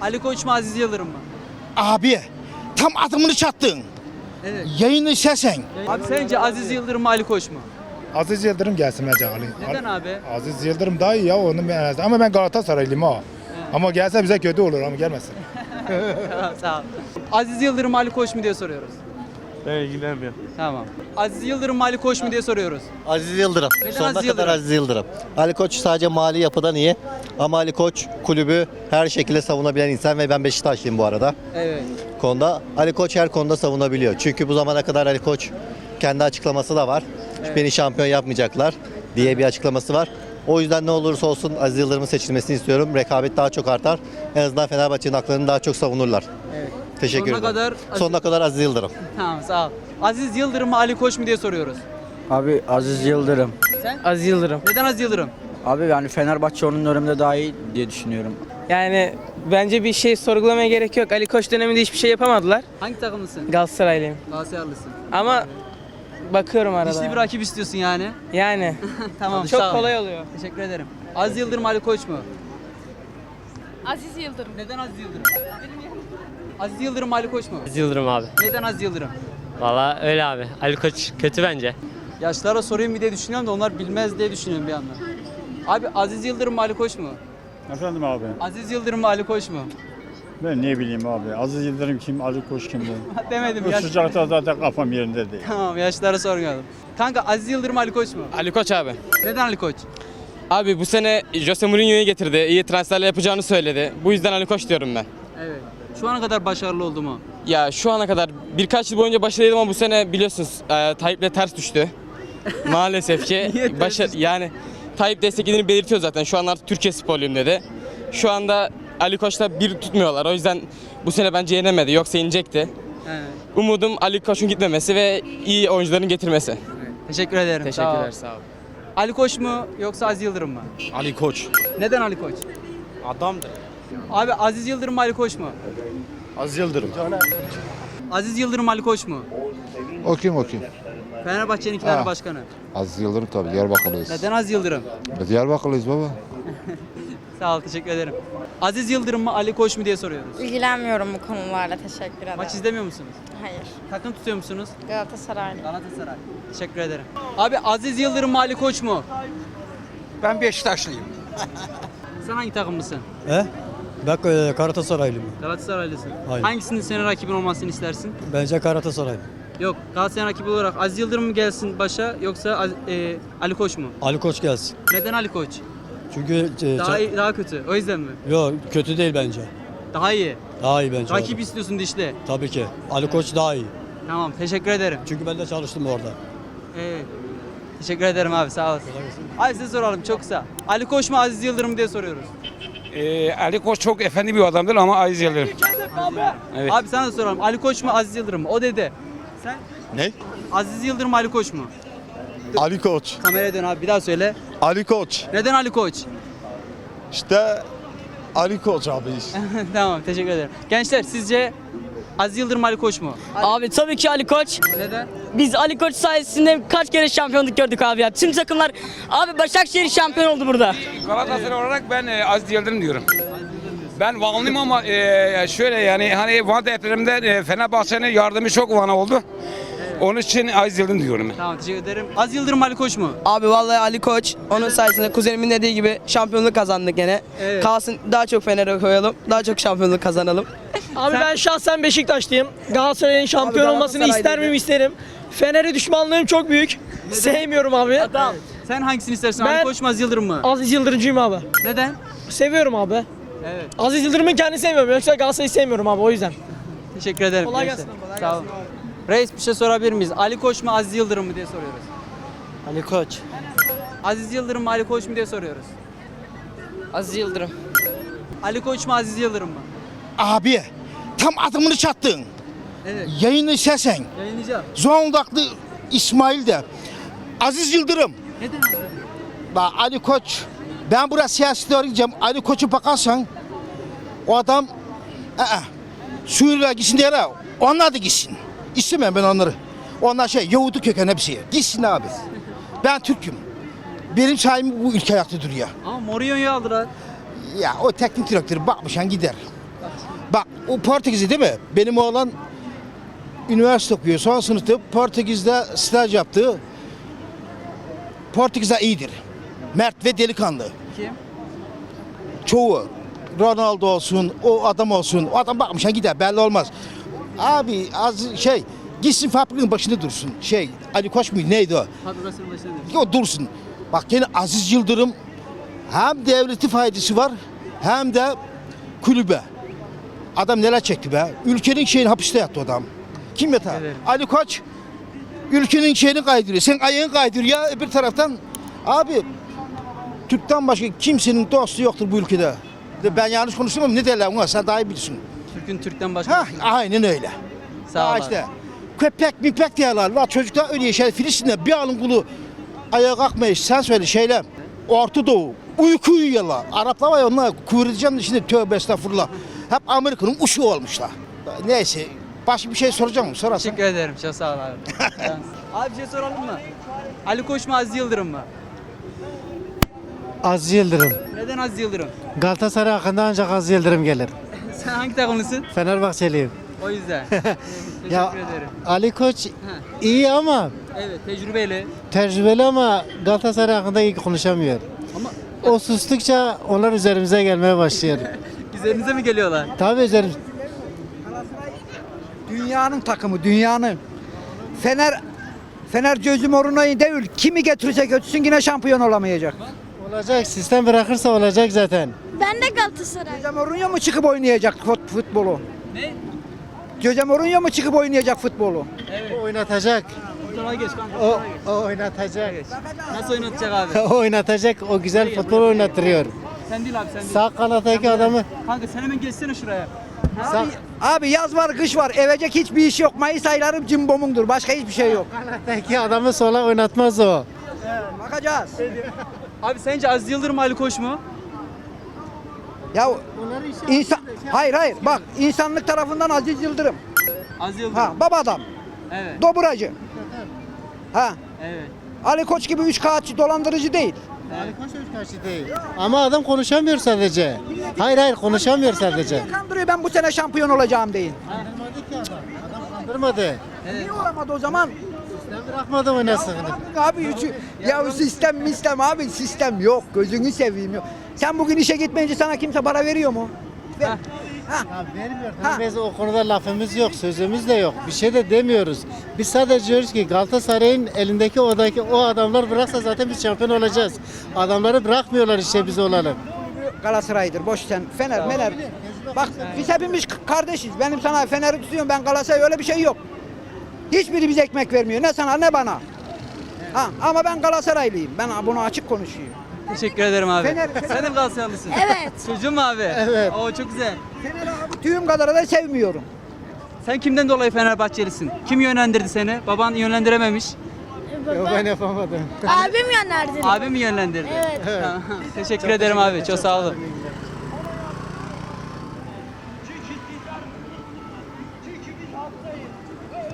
Ali Koç mu Aziz Yıldırım mı? Abi tam adımını çattın. Evet. Yayını sesen. Abi sence Aziz Yıldırım mı Ali Koç mu? Aziz Yıldırım gelsin bence Ali. Neden abi? Aziz Yıldırım daha iyi ya onun ben ama ben Galatasaraylıyım ha. Ama gelse bize kötü olur ama gelmesin. Sağ ol. Aziz Yıldırım Ali Koç mu diye soruyoruz. Ben ilgilenmiyorum. Tamam. Aziz Yıldırım Ali Koç mu diye soruyoruz. Aziz Yıldırım. Neden Sonuna Aziz kadar Yıldırım? Aziz Yıldırım. Ali Koç sadece mali yapıdan iyi. Ama Ali Koç kulübü her şekilde savunabilen insan ve ben Beşiktaşlıyım bu arada. Evet. Konuda Ali Koç her konuda savunabiliyor. Çünkü bu zamana kadar Ali Koç kendi açıklaması da var. Beni şampiyon yapmayacaklar diye bir açıklaması var. O yüzden ne olursa olsun Aziz Yıldırım'ın seçilmesini istiyorum. Rekabet daha çok artar. En azından Fenerbahçe'nin haklarını daha çok savunurlar. Teşekkür Sonuna ederim. kadar- Sonuna kadar Aziz Yıldırım. Tamam sağ ol. Aziz Yıldırım mı Ali Koç mu diye soruyoruz. Abi Aziz Yıldırım. Sen? Aziz Yıldırım. Neden Aziz Yıldırım? Abi yani Fenerbahçe onun döneminde daha iyi diye düşünüyorum. Yani bence bir şey sorgulamaya gerek yok. Ali Koç döneminde hiçbir şey yapamadılar. Hangi takımlısın? Galatasaraylıyım. Galatasaraylısın. Ama bakıyorum arada. Dişli bir rakip istiyorsun yani. Yani Tamam çok sağ ol. kolay oluyor. Teşekkür ederim. Aziz Yıldırım Ali Koç mu? Aziz Yıldırım. Neden Aziz Yıldırım? Aziz Yıldırım Ali Koç mu? Aziz Yıldırım abi. Neden Aziz Yıldırım? Valla öyle abi. Ali Koç kötü bence. Yaşlara sorayım bir diye düşünüyorum da onlar bilmez diye düşünüyorum bir yandan. Abi Aziz Yıldırım Ali Koç mu? Efendim abi, Aziz Yıldırım Ali Koç mu? ben ne bileyim abi. Aziz Yıldırım kim, Ali Koç kim bu? Demedim Bu yaş. sıcakta zaten kafam yerinde değil. Tamam yaşlara sormayalım. Kanka Aziz Yıldırım Ali Koç mu? Ali Koç abi. Neden Ali Koç? Abi bu sene Jose Mourinho'yu getirdi. İyi transferler yapacağını söyledi. Bu yüzden Ali Koç diyorum ben. Şu ana kadar başarılı oldu mu? Ya şu ana kadar birkaç yıl boyunca başarılıydım ama bu sene biliyorsunuz e, Tayyip'le ters düştü. Maalesef ki Niye ters başa- düştü? yani Tayyip desteklediğini belirtiyor zaten. Şu anlar Türkiye sporluyum dedi. Şu anda Ali Koç'la bir tutmuyorlar. O yüzden bu sene bence yenemedi. Yoksa inecekti. Evet. Umudum Ali Koç'un gitmemesi ve iyi oyuncuların getirmesi. Teşekkür ederim. sağ ol. Teşekkürler sağ olun. Ali Koç mu yoksa Aziz Yıldırım mı? Ali Koç. Neden Ali Koç? Adamdır. Abi Aziz Yıldırım Ali Koç mu? Aziz Yıldırım. Aziz Yıldırım Ali Koç mu? O kim o kim? Fenerbahçe'nin iki tane Ha. başkanı. Aziz Yıldırım tabii Diyarbakırlıyız. Neden Aziz Yıldırım? Diyarbakırlıyız baba. Sağ ol teşekkür ederim. Aziz Yıldırım mı Ali Koç mu diye soruyoruz. İlgilenmiyorum bu konularla. Teşekkür ederim. Maç izlemiyor musunuz? Hayır. Takım tutuyor musunuz? Galatasaraylı. Galatasaray. Teşekkür ederim. Abi Aziz Yıldırım mı Ali Koç mu? Ben Beşiktaşlıyım. Sen hangi takımlısın? He? Ben e, Galatasaraylıyım. Galatasaraylısın. Hayır. Hangisinin senin rakibin olmasını istersin? Bence Galatasaray. Yok Galatasaray rakibi olarak Aziz Yıldırım mı gelsin başa yoksa Az- e, Ali Koç mu? Ali Koç gelsin. Neden Ali Koç? Çünkü e, Daha iyi, daha kötü. O yüzden mi? Yok kötü değil bence. Daha iyi. Daha iyi bence. Rakip istiyorsun dişli. Tabii ki. Ali Koç daha iyi. Tamam teşekkür ederim. Çünkü ben de çalıştım orada. Evet. Teşekkür ederim abi sağ olasın. Abi size soralım çok kısa. Ali Koç mu Aziz Yıldırım diye soruyoruz. Ee, Ali Koç çok efendi bir adamdır ama Aziz Yıldırım. Evet. Abi sana da soralım. Ali Koç mu Aziz Yıldırım mı? O dedi. Sen? Ne? Aziz Yıldırım Ali Koç mu? Ali Koç. Kameraya dön abi bir daha söyle. Ali Koç. Neden Ali Koç? İşte Ali Koç abi. tamam teşekkür ederim. Gençler sizce Aziz Yıldırım Ali Koç mu? Abi tabii ki Ali Koç. Neden? Biz Ali Koç sayesinde kaç kere şampiyonluk gördük abi ya. Tüm takımlar abi Başakşehir şampiyon oldu burada. Galatasaray olarak ben e, Aziz Yıldırım diyorum. Ben Vanlıyım ama e, şöyle yani hani Van depreminde e, Fenerbahçe'nin yardımı çok Van'a oldu. Onun için Aziz Yıldırım diyorum ben. Tamam teşekkür ederim. Aziz Yıldırım Ali Koç mu? Abi vallahi Ali Koç onun sayesinde kuzenimin dediği gibi şampiyonluk kazandık gene. Evet. Kalsın daha çok Fener'e koyalım. Daha çok şampiyonluk kazanalım. Abi ben şahsen Beşiktaşlıyım. Galatasaray'ın şampiyon Abi olmasını ister dedi. miyim isterim. Fener'e düşmanlığım çok büyük. Sevmiyorum abi. Tamam. Sen hangisini istersin? Ali Ben- Koç mu Aziz Yıldırım mı? Aziz Yıldırımcıyım abi. Neden? Seviyorum abi. Evet. Aziz Yıldırım'ın kendini sevmiyorum. Yoksa Galatasaray'ı sevmiyorum abi o yüzden. Teşekkür ederim. Kolay gelsin, kolay Sağ olun. Reis bir şey sorabilir miyiz? Ali Koç mu Aziz Yıldırım mı diye soruyoruz. Ali Koç. Aziz Yıldırım mı Ali Koç mu diye soruyoruz. Aziz Yıldırım. Ali Koç mu Aziz Yıldırım mı? Abi tam adımını çattın. Evet. Yayını sesen. Yayınlayacağım. Zonguldaklı İsmail de. Aziz Yıldırım. Neden? Bak Ali Koç. Ben buraya siyasete arayacağım. Ali Koç'u bakarsan o adam aa, Suriye gitsin diye. Onlar da gitsin. İstemem ben onları. Onlar şey Yahudi köken hepsi. Gitsin abi. Ben Türk'üm. Benim sahibim bu ülke ayakta duruyor. Ama Mourinho'yu aldılar. Ya o teknik direktör bakmışan gider. Bak o Portekizli değil mi? Benim oğlan üniversite okuyor. Son sınıfta Portekiz'de staj yaptı. Portekiz'de iyidir. Mert ve delikanlı. Kim? Çoğu. Ronaldo olsun, o adam olsun. O adam bakmış ha gider belli olmaz. Abi az şey gitsin fabrikanın başında dursun. Şey Ali Koç mu neydi o? Fabrikasının başında diyor. O dursun. Bak yine Aziz Yıldırım hem devleti faydası var hem de kulübe. Adam neler çekti be? Ülkenin şeyini hapiste yattı adam. Kim yatar? Evet. Ali Koç ülkenin şeyini kaydırıyor. Sen ayağını kaydır ya bir taraftan. Abi Türk'ten başka kimsenin dostu yoktur bu ülkede. De Ben yanlış konuştum ama ne derler ona sen daha iyi bilirsin. Türk'ün Türk'ten başka. Ha, aynen öyle. Sağ ol işte. Köpek mipek diyorlar. La çocuklar öyle yaşar. Filistin'de bir alın kulu ayağa kalkmayış. Sen söyle şeyle. Orta Doğu. Uyku uyuyorlar. Araplar var ya onlar da şimdi tövbe estağfurullah. Hep Amerika'nın uşu olmuşlar. Neyse. Başka bir şey soracağım mı? Sorarsan. Teşekkür ederim. Çok sağ ol abi. abi bir şey soralım mı? Ali Koç mu Aziz Yıldırım mı? Aziz Yıldırım. Neden Aziz Yıldırım? Galatasaray hakkında ancak Aziz Yıldırım gelir. Sen hangi takımlısın? Fenerbahçeliyim. O yüzden. Teşekkür Ya ederim. Ali Koç iyi ama Evet tecrübeli. tecrübeli ama Galatasaray hakkında iyi konuşamıyor. Ama O sustukça onlar üzerimize gelmeye başlıyor. üzerinize mi geliyorlar? Tabii üzerim. Dünyanın takımı, dünyanın. Fener Fener Gözü Mourinho'yu değil, kimi getirirse götürsün yine şampiyon olamayacak. Olacak sistem bırakırsa olacak zaten. Ben de Galatasaray. Jose Mourinho mu çıkıp oynayacak fut- futbolu? Ne? Jose Mourinho mu çıkıp oynayacak futbolu? O oynatacak. Tarafa geç kanka. bu O, o oynatacak. Nasıl oynatacak abi? o oynatacak. O güzel futbol oynattırıyor. Sen değil abi sen değil. Sağ kanattaki adamı Kanka sen hemen geçsene şuraya. Sağ Abi yaz var, kış var, evecek hiçbir iş yok. Mayıs ayları cimbomundur, başka hiçbir şey yok. kanattaki adamı sola oynatmaz o. Bakacağız. Abi sence Aziz Yıldırım Ali Koç mu? Ya insan, hayır hayır, bak insanlık tarafından Aziz Yıldırım. Aziz Yıldırım. Ha, baba adam, Evet. doburacı. Ha, Evet. Ali Koç gibi üç kağıtçı dolandırıcı değil. Koç da karşı değil. Ama adam konuşamıyor sadece. Hayır hayır konuşamıyor sadece. Kandırıyor ben bu sene şampiyon olacağım deyin. Kandırmadı ki adam. Adam kandırmadı. Niye olamadı o zaman? Sistem bırakmadı oynasın. Abi üçü, ya sistem mistem abi sistem yok gözünü seveyim yok. Sen bugün işe gitmeyince sana kimse para veriyor mu? Ver. Ha. Ya vermiyor. Ha. Biz o konuda lafımız yok, sözümüz de yok. Bir şey de demiyoruz. Biz sadece diyoruz ki Galatasaray'ın elindeki odaki o adamlar bıraksa zaten biz şampiyon olacağız. Adamları bırakmıyorlar işte biz olalım. Galatasaray'dır boş sen. Fener, Fener. Bak biz hepimiz kardeşiz. Benim sana Fener'i tutuyorum ben Galatasaray öyle bir şey yok. Hiçbiri bize ekmek vermiyor. Ne sana ne bana. Ha, ama ben Galatasaraylıyım. Ben bunu açık konuşuyorum. Teşekkür ederim abi. Fener- Sen de mi Galatasaraylısın? Evet. Çocuğun mu abi? Evet. Oo çok güzel. Fener abi tüyüm kadar da sevmiyorum. Sen kimden dolayı Fenerbahçelisin? Kim yönlendirdi seni? Baban yönlendirememiş. Yok ben yapamadım. Abim gönderdi. Abi mi yönlendirdi? Evet. Tamam. Teşekkür ederim abi. Çok sağ olun.